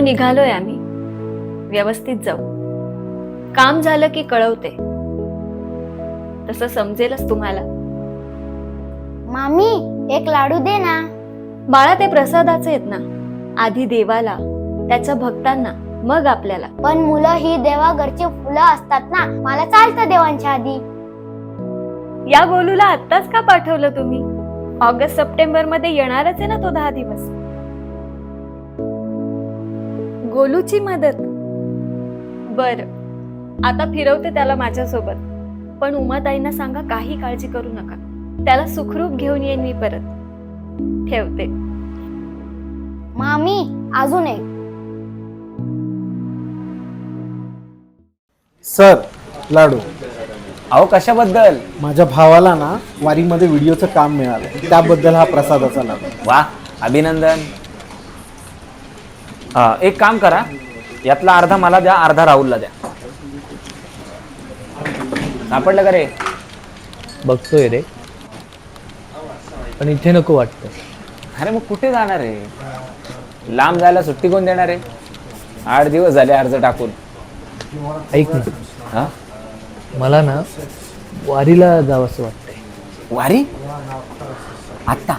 निघालोय आम्ही. व्यवस्थित जाऊ. काम झालं की कळवते. तसं समजेलच तुम्हाला. मामी एक लाडू दे ना. बाळा ते प्रसादाचे आहेत ना. आधी देवाला त्याच्या भक्तांना मग आपल्याला. पण मुलं ही देवा घरची फुलं असतात ना. मला चालतं देवांच्या आधी. या गोलूला आत्ताच का पाठवलं तुम्ही? ऑगस्ट सप्टेंबरमध्ये येणारच आहे ना तो दहा दिवस. गोलूची मदत. बर. आता फिरवते त्याला माझ्यासोबत. पण उमाताईंना सांगा काही काळजी करू नका. त्याला सुखरूप घेऊन येईन मी परत. ठेवते. मामी अजून एक. सर लाडू. अहो कशाबद्दल? माझ्या भावाला ना वारीमध्ये व्हिडिओचं काम मिळालं. त्याबद्दल हा प्रसादाचा लाडू. वा अभिनंदन. हा, एक काम करा. यातला अर्धा मला द्या अर्धा राहुलला द्या. सापडलं का रे? बघतोय रे. पण इथे नको वाटतं. अरे मग कुठे जाणार आहे? लांब जायला सुट्टी कोण देणार आहे? आठ दिवस झाले अर्ज टाकून. ऐक ना. हा? मला ना वारीला जावंसं वाटतंय. वारी? आत्ता?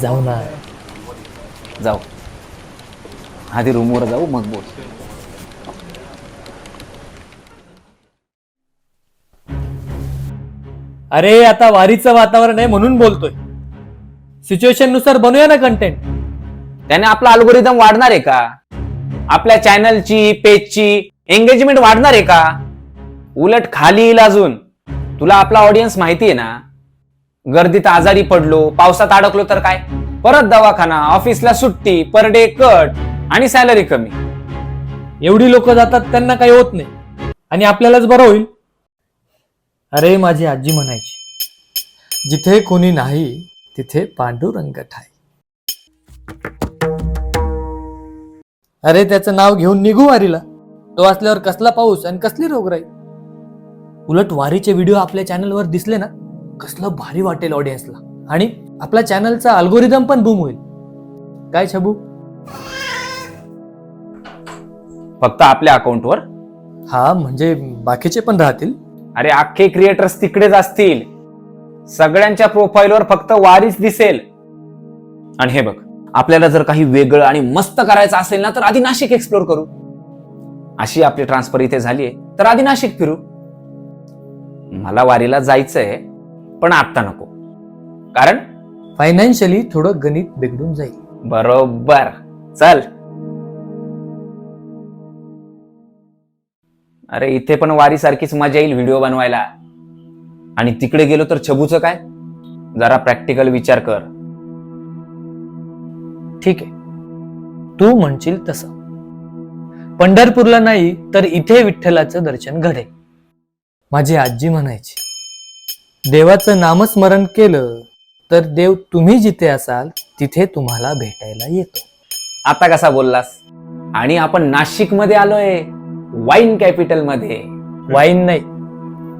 जाऊ ना जाऊ. आधी रूमवर जाऊ मग बोल. अरे आता वारीचं वातावरण आहे म्हणून बोलतोय. सिच्युएशननुसार बनवूया ना कंटेंट त्याने आपला अल्गोरिदम वाढणार आहे का? आपल्या चॅनलची पेजची एंगेजमेंट वाढणार आहे का? उलट खाली येईल अजून. तुला आपला ऑडियन्स माहिती आहे ना? गर्दीत आजारी पडलो पावसात अडकलो तर काय? परत दवाखाना ऑफिसला सुट्टी पर डे कट आणि सॅलरी कमी. एवढी लोक जातात त्यांना काही होत नाही. आणि आपल्यालाच बरं होईल. अरे माझी आजी म्हणायची जिथे कोणी नाही तिथे पांडुरंग ठाय अरे त्याचं नाव घेऊन निघू वारीला. तो असल्यावर कसला पाऊस आणि कसली रोगराई? उलट वारीचे व्हिडिओ आपल्या चॅनलवर दिसले ना कसलं भारी वाटेल ऑडियन्सला आणि आपल्या चॅनलचा अल्गोरिदम पण बूम होईल. काय छबू? फक्त आपल्या अकाउंटवर? हा म्हणजे बाकीचे पण राहतील. अरे अख्खे क्रिएटर्स तिकडेच असतील. सगळ्यांच्या प्रोफाईलवर फक्त वारीच दिसेल. आणि हे बघ आपल्याला जर काही वेगळं आणि मस्त करायचं असेल ना तर आधी नाशिक एक्सप्लोर करू. अशी आपली ट्रान्सफर इथे झालीये. तर आधी नाशिक फिरू. मला वारीला जायचंय पण आत्ता नको. कारण? फायनान्शियली थोडं गणित बिघडून जाईल. बरोबर. चल. अरे इथे पण वारी सारखीच मजा येईल व्हिडिओ बनवायला. आणि तिकडे गेलो तर छबूचं काय? जरा प्रॅक्टिकल विचार कर. ठीक आहे. तू म्हणशील तसं. पंढरपूरला नाही तर इथे विठ्ठलाचं दर्शन घडेल. माझी आजी म्हणायची देवाचं नामस्मरण केलं तर देव तुम्ही जिथे असाल तिथे तुम्हाला भेटायला येतो. आता कसा बोललास? आणि आपण नाशिकमध्ये आलोय. वाईन कॅपिटलमध्ये. वाईन नाही.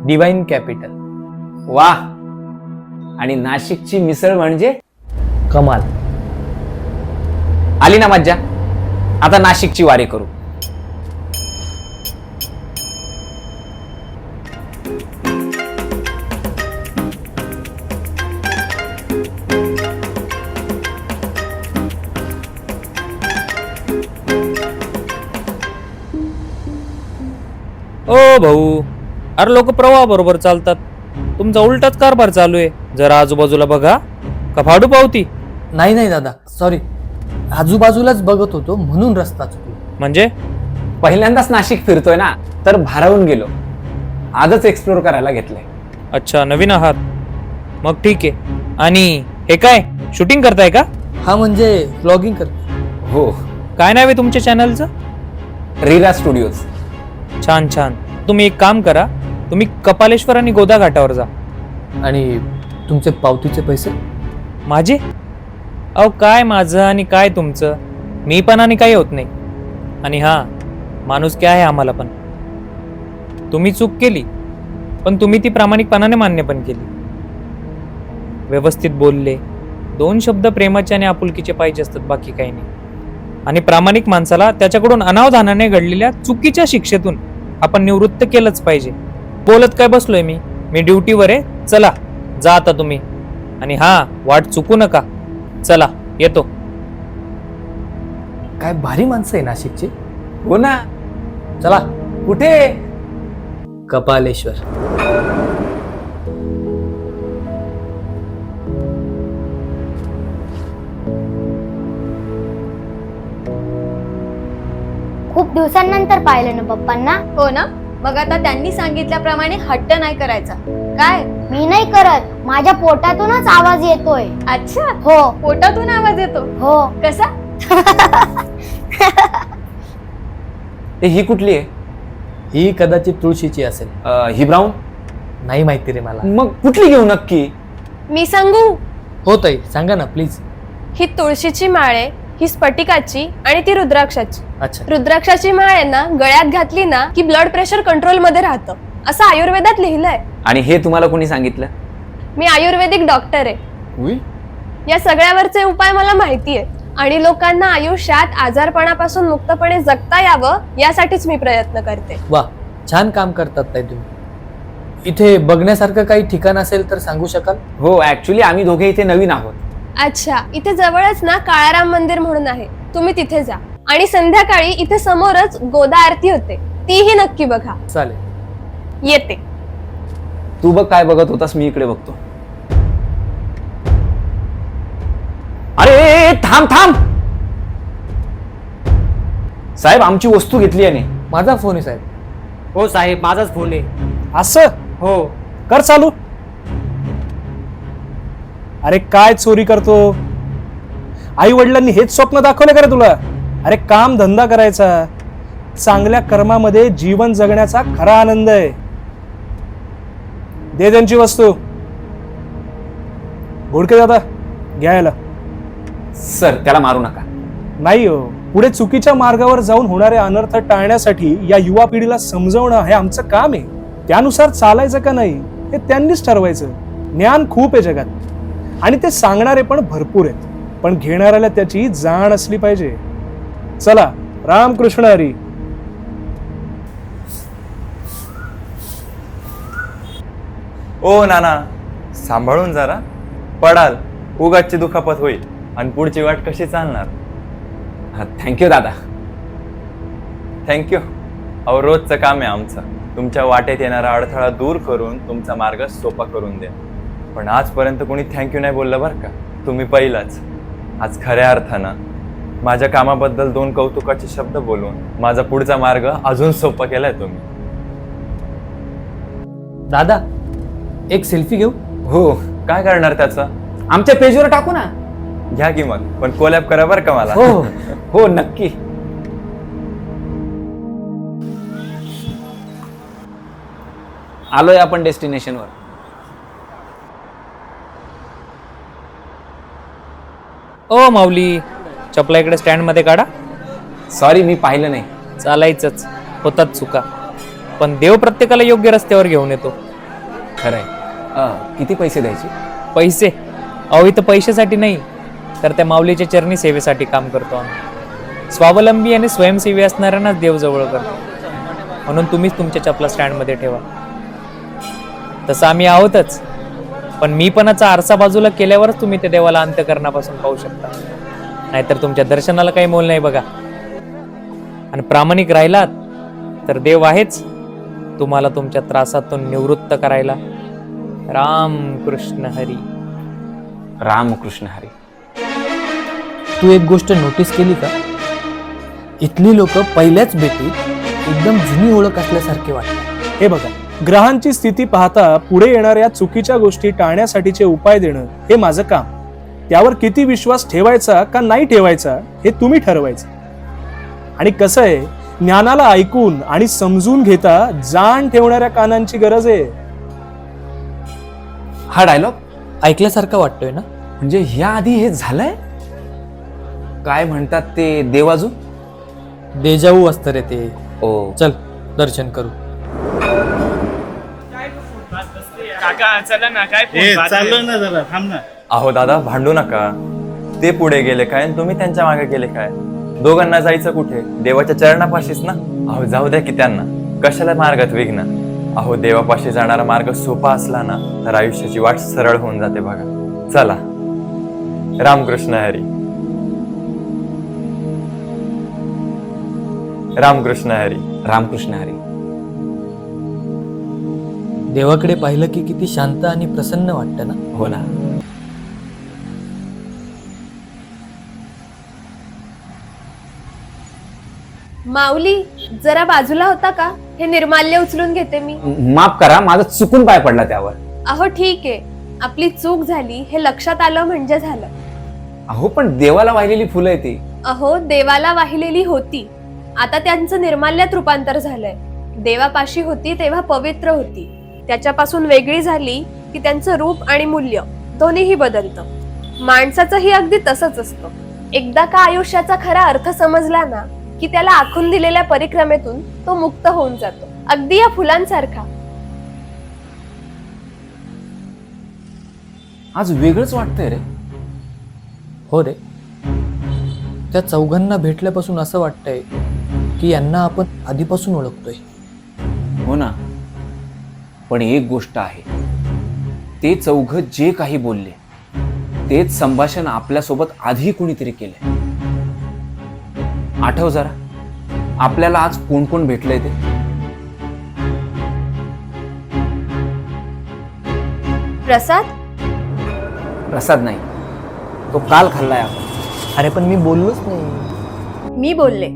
डिवाइन कॅपिटल वा. आणि नाशिकची मिसळ म्हणजे? कमाल. आली ना मज्जा? आता नाशिकची वारी करू. ओ भाऊ अरे लोक प्रवाह बरोबर चालतात. तुमचा उलटाच कारभार चालू आहे. जरा आजूबाजूला बघा. का फाडू पावती? नाही नाही दादा सॉरी आजूबाजूलाच बघत होतो म्हणून रस्ता चुकलो. म्हणजे? पहिल्यांदाच नाशिक फिरतोय ना तर भारावून गेलो. आजच एक्सप्लोर करायला घेतलंय. अच्छा नवीन आहात. मग ठीक आहे. आणि हे काय? शूटिंग करताय का? हा म्हणजे ब्लॉगिंग करतो हो. काय नाव आहे तुमच्या चॅनलचं रीरा स्टुडिओज. छान छान. तुम्ही एक काम करा तुम्ही कपालेश्वर आणि गोदा घाटावर जा. आणि तुमचे पावतीचे पैसे? माझे? अहो काय माझं आणि काय तुमचं? मी पण आणि काही होत नाही. आणि हां माणूस काय आहे आम्हाला पण? तुम्ही चूक केली पण तुम्ही ती प्रामाणिकपणाने मान्य पण केली. व्यवस्थित बोलले दोन शब्द प्रेमाचे आणि आपुलकीचे पाहिजे असतात बाकी काही नाही. आणि प्रामाणिक माणसाला त्याच्याकडून अनावधानाने घडलेल्या चुकीच्या शिक्षेतून आपण निवृत्त केलंच पाहिजे. बोलत काय बसलोय मी? मी ड्युटीवर आहे. चला. जा आता तुम्ही. आणि हा वाट चुकू नका. चला येतो. काय भारी माणसं आहे नाशिकची. हो ना. चला. कुठे? कपालेश्वर. दिवसांनंतर पाहिलं ना पप्पांना? हो ना? मग आता त्यांनी सांगितल्याप्रमाणे हट्ट नाही करायचा. काय? मी नाही करत. माझ्या पोटातूनच आवाज येतोय. अच्छा? हो. पोटातून आवाज येतो? हो. कसा? ए, ही कुठली आहे? ही कदाचित तुळशीची असेल. अ, ही ब्राऊन? नाही माहिती रे मला. मग कुठली घेऊ नक्की? मी सांगू? हो ताई सांगा ना प्लीज. ही तुळशीची माळ आहे. ही स्फटिकाची आणि ती रुद्राक्षाची. अच्छा. रुद्राक्षाची माळ आहे ना गळ्यात घातली ना की ब्लड प्रेशर कंट्रोलमध्ये राहतं. असं आयुर्वेदात लिहिलंय. आणि हे तुम्हाला कोणी सांगितलं? मी आयुर्वेदिक डॉक्टर आहे. उई या सगळ्यावरचे उपाय मला माहिती आहे आणि लोकांना आयुष्यात आजारपणापासून मुक्तपणे जगता यावं यासाठीच मी प्रयत्न करते. वा छान काम करतात ताई तुम्ही. इथे बघण्यासारखं काही ठिकाण असेल तर सांगू शकाल? हो ऍक्च्युली आम्ही दोघे इथे नवीन आहोत. अच्छा इथे जवळच ना काळाराम मंदिर म्हणून आहे. तुम्ही तिथे जा. आणि संध्याकाळी इथे समोरच गोदा आरती होते. तीही नक्की बघा. चालेल. येते. तू बघ काय बघत होतास मी इकडे बघतो. अरे थांब थांब. साहेब आमची वस्तू घेतली याने माझा फोन आहे साहेब. हो साहेब माझाच फोन आहे. असं? हो. कर चालू. अरे काय चोरी करतो? आई वडिलांनी हेच स्वप्न दाखवले का रे तुला? अरे काम धंदा करायचा. चांगल्या कर्मामध्ये जीवन जगण्याचा खरा आनंद आहे. दे त्यांची वस्तू. घोडके दादा घ्यायला सर त्याला मारू नका. नाही हो पुढे चुकीच्या मार्गावर जाऊन होणारे अनर्थ टाळण्यासाठी या युवा पिढीला समजवणं हे आमचं काम आहे. त्यानुसार चालायचं का नाही हे त्यांनीच ठरवायचं. ज्ञान खूप आहे जगात. आणि ते सांगणारे पण भरपूर आहेत. पण घेणाऱ्याला त्याची जाण असली पाहिजे. चला रामकृष्ण हरी. ओ नाना सांभाळून जरा. पडाल उगाचची दुखापत होईल. आणि पुढची वाट कशी चालणार? थँक्यू दादा. थँक्यू अहो रोजचं काम आहे आमचं. तुमच्या वाटेत येणारा अडथळा दूर करून तुमचा मार्ग सोपा करून द्या पण आजपर्यंत कोणी थँक्यू नाही बोललं बरं का? तुम्ही पहिलाच. आज खऱ्या अर्थानं माझ्या कामाबद्दल दोन कौतुकाचे शब्द बोलून माझा पुढचा मार्ग अजून सोपा केलाय तुम्ही. दादा एक सेल्फी घेऊ? हो. काय करणार त्याचं? आमच्या पेजवर टाकू ना. घ्या की मग. पण कोलॅब करा बरं का मला? हो. हो नक्की. आलोय आपण डेस्टिनेशनवर ओ माऊली चपला इकडे स्टँडमध्ये काढा. सॉरी मी पाहिलं नाही. चालायचंच होतात चुका. पण देव प्रत्येकाला योग्य रस्त्यावर घेऊन येतो. खरंय. अ, किती पैसे द्यायचे? पैसे? अहो इथं पैशासाठी नाही तर त्या माऊलीच्या चरणी सेवेसाठी काम करतो आम्ही. स्वावलंबी आणि स्वयंसेवी असणाऱ्यांनाच देव जवळ करतो. म्हणून तुम्हीच तुमच्या चपला स्टँडमध्ये ठेवा. तसं आम्ही आहोतच. पण मीपणाचा आरसा बाजूला केल्यावरच तुम्ही त्या देवाला अंत्यकरणापासून पाहू शकता. नाहीतर तुमच्या दर्शनाला काही मोल नाही बघा. आणि प्रामाणिक राहिलात तर देव आहेच. तुम्हाला तुमच्या त्रासातून निवृत्त करायला. राम कृष्ण हरी. रामकृष्ण हरी. तू एक गोष्ट नोटीस केली का? इथली लोक पहिल्याच भेटीत एकदम जुनी ओळख असल्यासारखे वाटतात. हे बघा. ग्रहांची स्थिती पाहता पुढे येणाऱ्या चुकीच्या गोष्टी टाळण्यासाठीचे उपाय देणं हे माझं काम. त्यावर किती विश्वास ठेवायचा का नाही ठेवायचा हे तुम्ही ठरवायचं. आणि कसं आहे ज्ञानाला ऐकून आणि समजून घेता जाण ठेवणाऱ्या कानांची गरज आहे. हा डायलॉग ऐकल्यासारखं वाटतोय ना? म्हणजे ह्या आधी हे झालंय? काय म्हणतात ते देवाजू? देजाऊ असतं रे ते. ओ चल दर्शन करू. अहो दादा भांडू नका. ते पुढे गेले काय आणि तुम्ही त्यांच्या मागे गेले काय? दोघांना जायचं कुठे? देवाच्या चरणापाशीच ना? अहो जाऊ द्या की त्यांना. कशाला मार्गात विघ्न? अहो देवापाशी जाणारा मार्ग सोपा असला ना तर आयुष्याची वाट सरळ होऊन जाते बघा. चला. रामकृष्ण हरी. रामकृष्ण हरी. रामकृष्ण हरी. देवाकडे पाहिलं की किती शांत आणि प्रसन्न वाटतं ना? हो ना. माऊली जरा बाजूला होता का? हे निर्माल्य उचलून घेते मी. माफ करा माझा चुकून पाय पडला त्यावर. अहो ठीक आहे. आपली चूक झाली हे लक्षात आलं म्हणजे झालं. अहो पण देवाला वाहिलेली फुलं आहे ती. अहो देवाला वाहिलेली होती. आता त्यांचं निर्माल्यात रूपांतर झालंय. देवापाशी होती तेव्हा पवित्र होती. त्याच्यापासून वेगळी झाली की त्यांचं रूप आणि मूल्य दोन्हीही बदलतं. माणसाचंही अगदी तसंच असतं. एकदा का आयुष्याचा खरा अर्थ समजला ना की त्याला आखून दिलेल्या परिक्रमेतून तो मुक्त होऊन जातो. अगदी या फुलांसारखा. आज वेगळंच वाटतंय रे. हो रे. त्या चौघांना भेटल्यापासून असं वाटतंय की यांना आपण आधीपासून ओळखतोय. हो ना. पण एक गोष्ट आहे. ते चौघ जे काही बोलले तेच संभाषण आपल्यासोबत आधी कुणीतरी केलंय. आठव जरा आपल्याला आज कोण कोण भेटलंय ते? प्रसाद? प्रसाद नाही. तो काल खाल्लाय आपण. अरे पण मी बोललोच नाही. मी बोलले.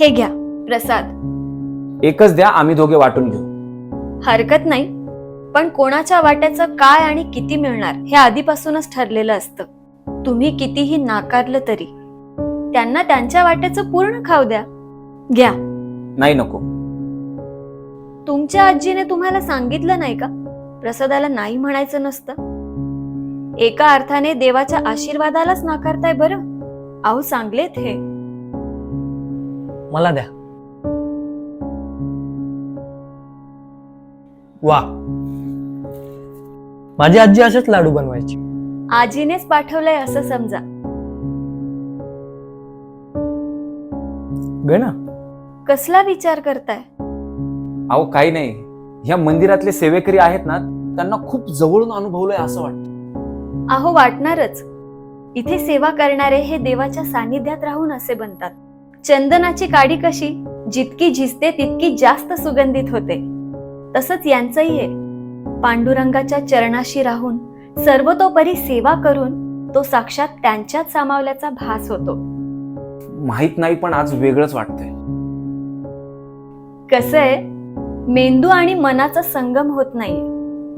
हे घ्या प्रसाद. एकच द्या आम्ही दोघे वाटून घेऊ. हरकत नाही. पण कोणाच्या वाट्याचं काय आणि किती मिळणार हे आधीपासूनच ठरलेलं असतं. तुम्ही कितीही नाकारलं तरी. त्यांना त्यांच्या वाट्याचं पूर्ण खाऊ द्या. घ्या. नाही नको. तुमच्या आजीने तुम्हाला सांगितलं नाही का? प्रसादाला नाही म्हणायचं नसतं. एका अर्थाने देवाच्या आशीर्वादालाच नाकारताय बरं. अहो चांगलेत हे. मला द्या. वा. माझी आजी असेच लाडू बनवायची. आजीनेच पाठवलंय असं समजा. गे ना. कसला विचार करताय? अहो काही नाही. ह्या मंदिरातले सेवेकरी आहेत ना त्यांना खूप जवळून अनुभवलंय असं वाटतं. अहो वाटणारच. इथे सेवा करणारे हे देवाच्या सानिध्यात राहून असे बनतात. चंदनाची काडी कशी? जितकी झिजते तितकी जास्त सुगंधित होते. तसंच यांचंही आहे पांडुरंगाच्या चरणाशी राहून सर्वतोपरी सेवा करून तो साक्षात त्यांच्यात सामावल्याचा भास होतो. माहीत नाही पण आज वेगळंच वाटतंय. कसं आहे? मेंदू आणि मनाचा संगम होत नाहीये.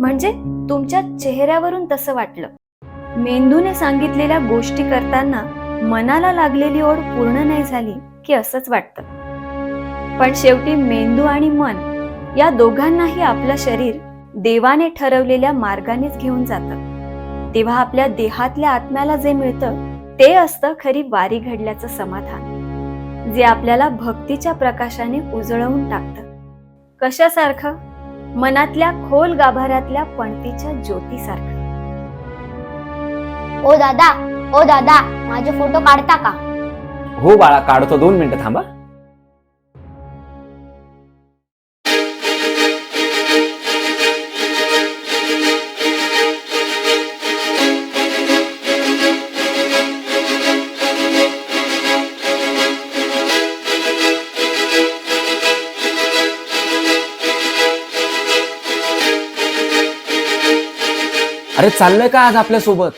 म्हणजे तुमच्या चेहऱ्यावरून तसं वाटलं. मेंदूने सांगितलेल्या गोष्टी करताना मनाला लागलेली ओढ पूर्ण नाही झाली की असंच वाटतं. पण शेवटी मेंदू आणि मन या दोघांनाही आपलं शरीर देवाने ठरवलेल्या मार्गानेच घेऊन जातं. तेव्हा आपल्या देहातल्या आत्म्याला जे मिळतं ते असतं खरी वारी घडल्याचं समाधान. जे आपल्याला भक्तीच्या प्रकाशाने उजळवून टाकतं. कशासारखं? मनातल्या खोल गाभाऱ्यातल्या पणतीच्या ज्योतीसारखं. ओ दादा ओ दादा माझे फोटो काढता का? हो बाळा काढतो. दोन मिनिटं थांबा. अरे चाललंय का आज आपल्यासोबत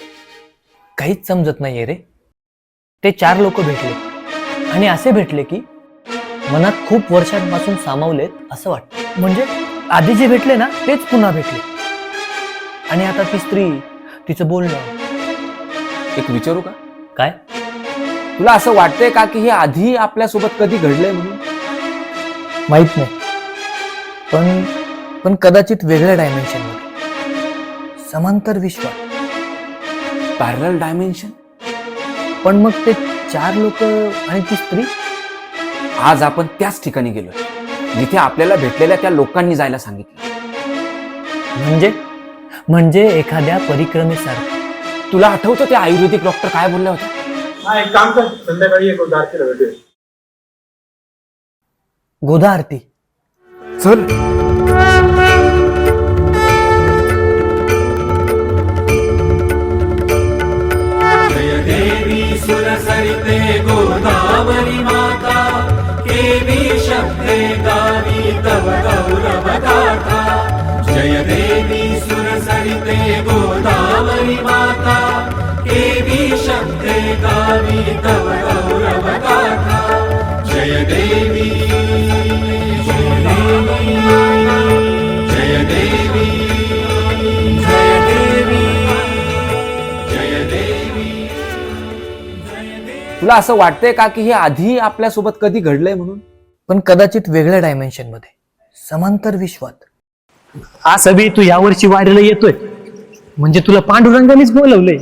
काहीच समजत नाहीये रे. ते चार लोक भेटले. आणि असे भेटले की मनात खूप वर्षांपासून सामावलेत असं वाटतं. म्हणजे आधी जे भेटले ना तेच पुन्हा भेटले. आणि आता ती स्त्री तिचं बोलणं. एक विचारू का? काय? तुला असं वाटतंय का की हे आधी आपल्यासोबत कधी घडलंय म्हणून? माहीत नाही. पण पण कदाचित वेगळ्या डायमेन्शनमध्ये. समांतर विश्व पॅरल डायमेन्शन पण मग ते चार लोक आणि ती स्त्री? आज आपण त्याच ठिकाणी गेलोय जिथे आपल्याला भेटलेल्या त्या लोकांनी जायला सांगितलं. म्हणजे? म्हणजे एखाद्या परिक्रमेसारखं. तुला आठवतं ते आयुर्वेदिक डॉक्टर काय बोलल्या होत्या? हा एक काम कर संध्याकाळी एक सुरसरिते गोदावरी माता केवी शब्दे गावी तव गौरवगाथा। जय देवी सुरसरिते गोदावरी माता केवी शब्दे गावी तव गौरवगाथा। जय देवी तुला असं वाटतंय का की हे आधी आपल्यासोबत कधी घडलंय म्हणून? पण कदाचित वेगळ्या डायमेन्शनमध्ये. समांतर विश्वात. हा सभी तू यावर्षी वारीला येतोय. म्हणजे तुला पांडुरंगानेच बोलवलंय.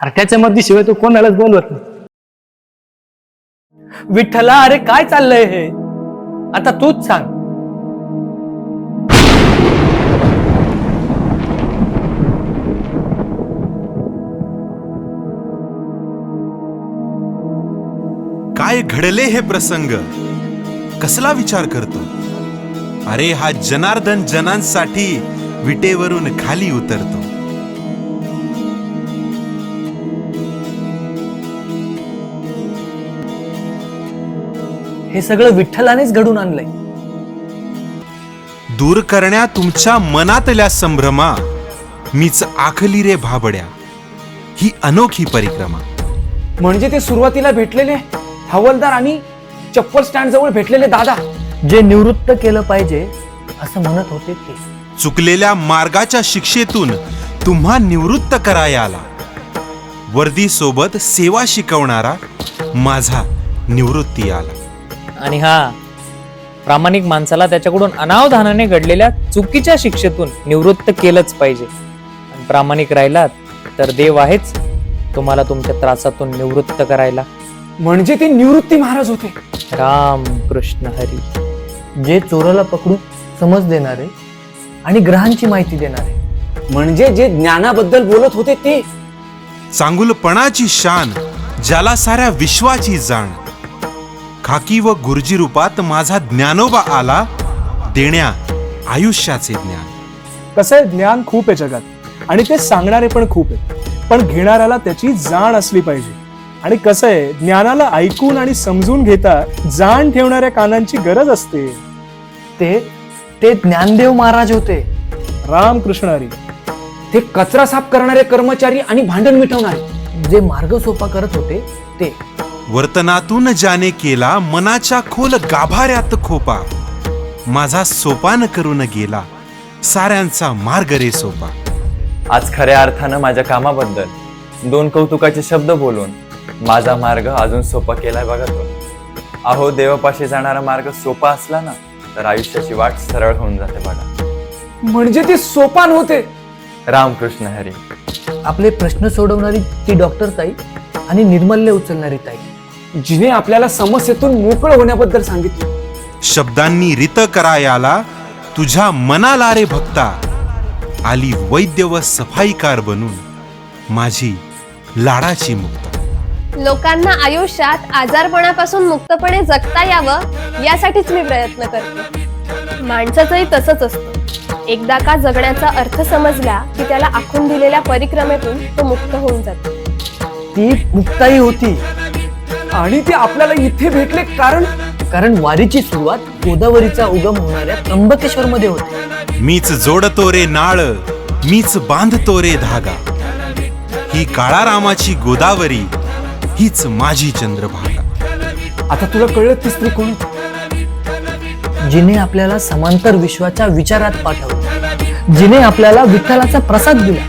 अरे त्याच्यामध्ये शिवाय तू कोणालाच बोलवत नाही. विठ्ठला अरे काय चाललंय हे? आता तूच सांग. काय घडले हे प्रसंग? कसला विचार करतो? अरे हा जनार्दन जनांसाठी विटेवरून खाली उतरतो. हे सगळं विठ्ठलानेच घडून आणलंय. दूर करण्या तुमच्या मनातल्या संभ्रमा मीच आखली रे भाबड्या. ही अनोखी परिक्रमा. म्हणजे ते सुरुवातीला भेटलेले? हवलदार आणि चप्पल स्टँड जवळ भेटलेले दादा. जे निवृत्त केलं पाहिजे असं म्हणत होते ते. चुकलेल्या मार्गाच्या शिक्षेतून तुम्हा निवृत्त कराया आला वर्दी सोबत सेवा शिकवणारा माझा निवृत्ती आला. आणि हा प्रामाणिक माणसाला त्याच्याकडून अनावधानाने घडलेल्या चुकीच्या शिक्षेतून निवृत्त केलंच पाहिजे. आणि प्रामाणिक राहिलात तर देव आहेच तुम्हाला तुमच्या त्रासातून निवृत्त करायला. म्हणजे ते निवृत्ती महाराज होते. राम कृष्ण हरी. जे चोराला पकडून समज देणारे आणि ग्रहांची माहिती देणारे. म्हणजे जे ज्ञानाबद्दल बोलत होते ते. चांगुलपणाची शान ज्याला साऱ्या विश्वाची जाण. खाकी व गुरुजी रूपात माझा ज्ञानोबा आला देण्या आयुष्याचे ज्ञान. कसं आहे ज्ञान खूप आहे जगात. आणि ते सांगणारे पण खूप आहेत. पण घेणाऱ्याला त्याची जाण असली पाहिजे. आणि कसं आहे ज्ञानाला ऐकून आणि समजून घेता जाण ठेवणाऱ्या कानांची गरज असते. ते ते ज्ञानदेव महाराज होते. रामकृष्ण हरी. ते कचरा साफ करणारे कर्मचारी आणि भांडण मिटवणारे. जे मार्ग सोपा करत होते ते. वर्तनातून ज्याने केला मनाच्या खोल गाभाऱ्यात खोपा. माझा सोपान करून गेला साऱ्यांचा मार्ग रे सोपा. आज खऱ्या अर्थानं माझ्या कामाबद्दल दोन कौतुकाचे शब्द बोलून माझा मार्ग अजून सोपा केलाय बघा तो. अहो देवापाशी जाणारा मार्ग सोपा असला ना तर आयुष्याची वाट सरळ होऊन जाते बघा. म्हणजे ते सोपान होते रामकृष्ण हरी. आपले प्रश्न सोडवणारी ती डॉक्टर ताई आणि निर्मल्य उचलणारी ताई. जिने आपल्याला समस्येतून मोकळं होण्याबद्दल सांगितलं. शब्दांनी रित करायाला तुझ्या मनाला रे भक्ता. आली वैद्य व सफाईकार बनून माझी लाडाची मुक्ता. लोकांना आयुष्यात आजारपणापासून मुक्तपणे जगता यावं यासाठीच मी प्रयत्न करते. माणसाचंही तसंच असतं. एकदा का जगण्याचा अर्थ समजला की त्याला आखून दिलेल्या परिक्रमेतून तो मुक्त होऊन जातो. ती मुक्ताई होती. आणि ते आपल्याला इथे भेटले कारण कारण वारीची सुरुवात गोदावरीचा उगम होणाऱ्या त्र्यंबकेश्वर मध्ये होते. मीच जोडतो रे नाळ मीच बांधतो रे धागा. ही काळारामाची गोदावरी हीच माझी चंद्रभागा. आता तुला कळलं ती स्त्री कोण? जिने आपल्याला समांतर विश्वाच्या विचारात पाठवलं. जिने आपल्याला विठ्ठलाचा प्रसाद दिला.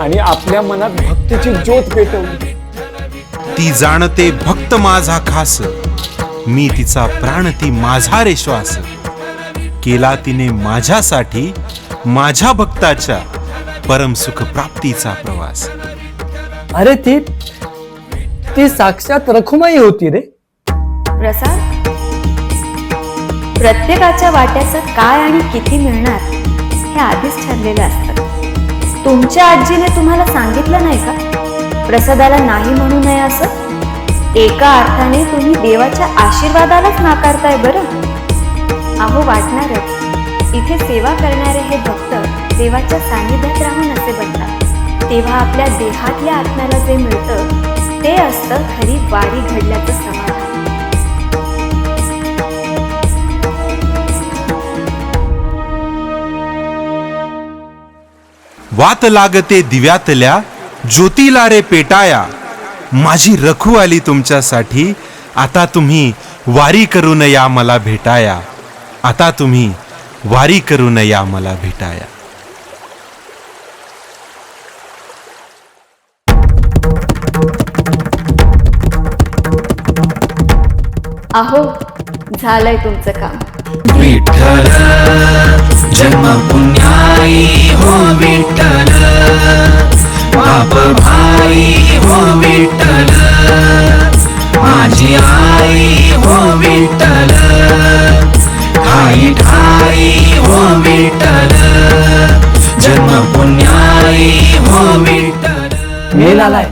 आणि आपल्या मनात भक्तीची ज्योत पेटवली. ती जाणते भक्त माझा खास. मी तिचा प्राण ती माझा रे श्वास केला तिने माझ्यासाठी माझ्या भक्ताच्या परमसुख प्राप्तीचा प्रवास. अरे ती ती साक्षात रखुमाई होती रे. प्रसाद प्रत्येकाच्या वाट्याचं काय आणि किती मिळणार हे आधीच ठरलेलं असतं. तुमच्या आजीने तुम्हाला सांगितलं नाही का? प्रसादाला नाही म्हणू नये असं? एका अर्थाने तुम्ही देवाच्या आशीर्वादालाच नाकारताय बरं. अहो वाटणारच. इथे सेवा करणारे हे भक्त देवाच्या सानिध्यात राहून असे बनतात. तेव्हा आपल्या देहातल्या आत्म्याला जे मिळतं ते असतं खरी वारी घडल्याचं समाधान. वात लागते दिव्यातल्या ज्योतीला रे पेटाया. माझी रखू आली तुमच्यासाठी आता तुम्ही वारी करून या मला भेटाया. आता तुम्ही वारी करून या मला भेटाया. अहो झालंय तुमचं काम. विठ्ठल जन्म पुण्याई हो विठ्ठल. बाप भाई हो विठ्ठल. माझी आई हो विठ्ठल. ठाई ठाई हो विठ्ठल. जन्म पुण्याई हो विठ्ठल. मेल आलाय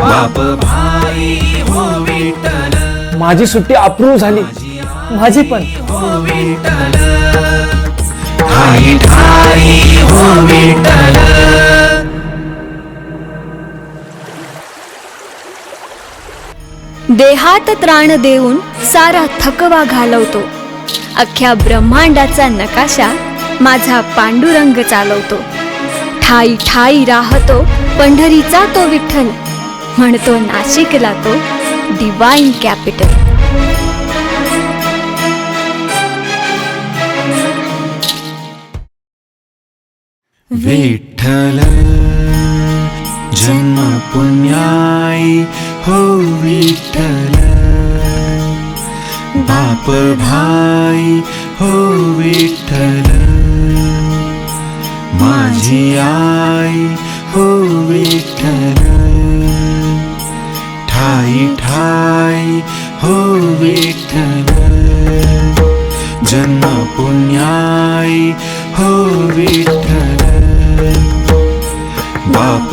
बाप भाई हो माझी सुट्टी अप्रूव्ह झाली. माझी पण. देहात त्राण देऊन सारा थकवा घालवतो. अख्ख्या ब्रह्मांडाचा नकाशा माझा पांडुरंग चालवतो. ठाई ठाई राहतो पंढरीचा तो विठ्ठल. म्हणतो नाशिकला तो डिवाइन कैपिटल विठ्ठल, जन्म पुण्याई हो विठ्ठल। बाप भाई हो विठ्ठल। माझी आई हो विठ्ठल।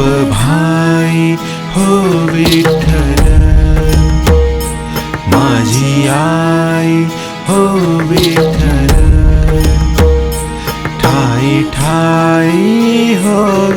भाई हो विठ्ठल। माझी आई हो विठ्ठल। ठाई ठाई हो